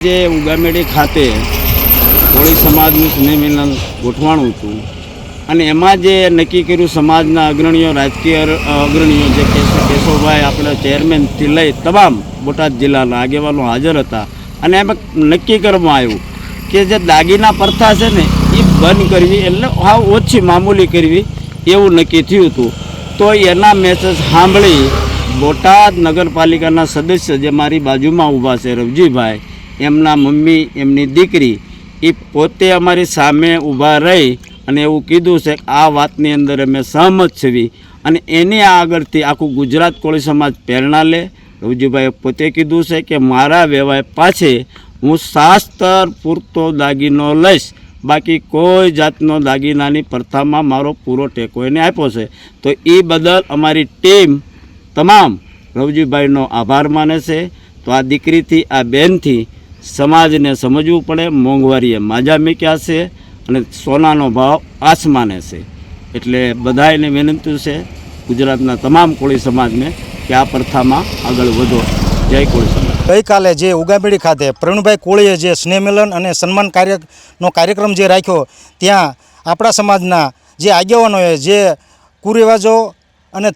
જે ઉગામેડી ખાતે કોળી સમાજનું સ્નેહ મિલન ગોઠવાણું હતું અને એમાં જે નક્કી કર્યું સમાજના અગ્રણીઓ, રાજકીય અગ્રણીઓ જે કેશ- કેશવભાઈ આપણા ચેરમેનથી લઈ તમામ બોટાદ જિલ્લાના આગેવાનો હાજર હતા અને એમાં નક્કી કરવામાં આવ્યું કે જે દાગીના પ્રથા છે ને એ બંધ કરવી એટલે હાવ ઓછી મામૂલી કરવી એવું નક્કી થયું હતું. તો એના મેસેજ સાંભળી બોટાદ નગરપાલિકાના સદસ્ય જે મારી બાજુમાં ઊભા છે રવજીભાઈ એમના મમ્મી, એમની દીકરી, એ પોતે અમારી સામે ઊભા રહી અને એવું કીધું છે કે આ વાતની અંદર અમે સહમત છીએ અને એની આગળથી આખું ગુજરાત કોળી સમાજ પ્રેરણા લે. રવજીભાઈએ પોતે કીધું છે કે મારા વ્યવહાર પાછે હું શાસ્ત્ર પૂરતો દાગીનો લઈશ. બાકી કોઈ જાતનો દાગીનાની પ્રથામાં મારો પૂરો ટેકો એને આપ્યો છે. તો એ બદલ અમારી ટીમ તમામ રવજીભાઈનો આભાર માને છે. તો આ દીકરીથી, આ બેનથી સમાજને સમજવું પડે, મોંઘવારીએ માજા મીક્યા છે અને સોનાનો ભાવ આસમાને છે. એટલે બધાને વિનંતી છે ગુજરાતના તમામ કોળી સમાજને કે આ પ્રથામાં આગળ વધો. જય કોળી સમાજ. ગઈકાલે જે ઉગામેડી ખાતે પ્રવીણભાઈ કોળીએ જે સ્નેહમિલન અને સન્માન કાર્યનો કાર્યક્રમ જે રાખ્યો, ત્યાં આપણા સમાજના જે આગેવાનોએ જે કુરિવાજો અને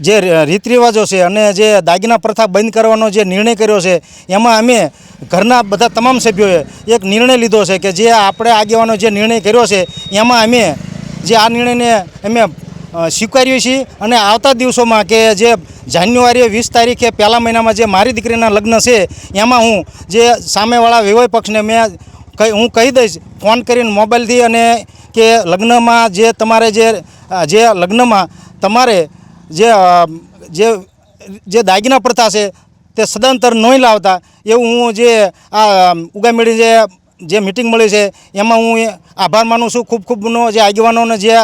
જે રીત રિવાજો છે અને જે દાગીના પ્રથા બંધ કરવાનો જે નિર્ણય કર્યો છે, એમાં અમે ઘરના બધા તમામ સભ્યોએ એક નિર્ણય લીધો છે કે જે આપણે આગેવાનો જે નિર્ણય કર્યો છે, એમાં અમે જે આ નિર્ણયને અમે સ્વીકાર્યો છીએ અને આવતા દિવસોમાં કે જે જાન્યુઆરી વીસ તારીખે પહેલા મહિનામાં જે મારી દીકરીના લગ્ન છે, એમાં હું જે સામેવાળા વિવય પક્ષને મેં કહી હું કહી દઈશ, ફોન કરીને મોબાઈલથી અને કે લગ્નમાં જે તમારે જે જે લગ્નમાં તમારે જે જે જે દાગીના પ્રથા છે તે સદંતર નહીં લાવતા. એવું હું જે, આ ઉગામેળી જે જે મિટિંગ મળી છે, એમાં હું આભાર માનું છું. ખૂબ ખૂબનો જે આગેવાનોને જે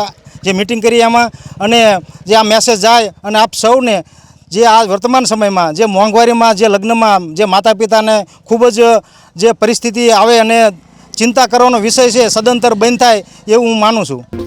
જે મિટિંગ કરી એમાં અને જે આ મેસેજ જાય, અને આપ સૌને જે આ વર્તમાન સમયમાં, જે મોંઘવારીમાં, જે લગ્નમાં, જે માતા પિતાને ખૂબ જ, જે પરિસ્થિતિ આવે અને ચિંતા કરવાનો વિષય છે, સદંતર બંધ થાય એવું હું માનું છું.